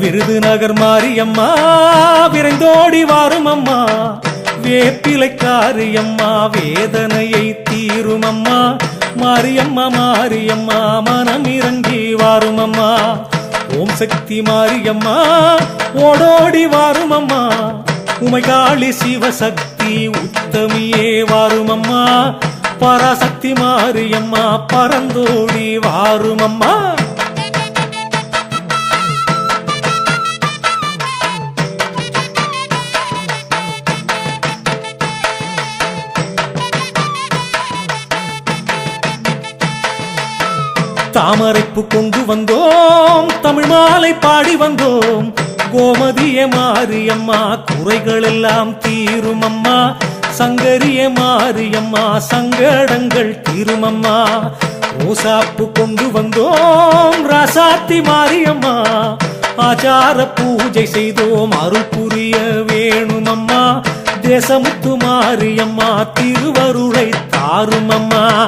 விருதுநகர் மாரியம்மா விரைந்தோடி வாரும் அம்மா வேப்பிலைக்காரியம்மா வேதனையை தீரும் அம்மா மாரியம்மா மாரியம்மா மனம் இறங்கி வாரும் அம்மா ஓம் சக்தி மாரியம்மா ஓடோடி வாரும் அம்மா உமைகாளி சிவசக்தி உத்தமியே வாரும் அம்மா பராசக்தி மாரியம்மா பரந்தோடி வா தாமரைப்பு கொண்டு வந்தோம். தமிழ் மாலை பாடி வந்தோம். கோமதிய மாரியம்மா குறைகள் எல்லாம் தீரும் அம்மா. சங்கரிய மாரியம்மா சங்கடங்கள் தீரும் அம்மா. ரோசாப்பு கொண்டு வந்தோம். ராசாத்தி மாரியம்மா ஆச்சார பூஜை செய்தோம். அருள் புரிய வேணும் தேசமுத்து மாரியம்மா திருவருளை தாருமம்மா அம்மா.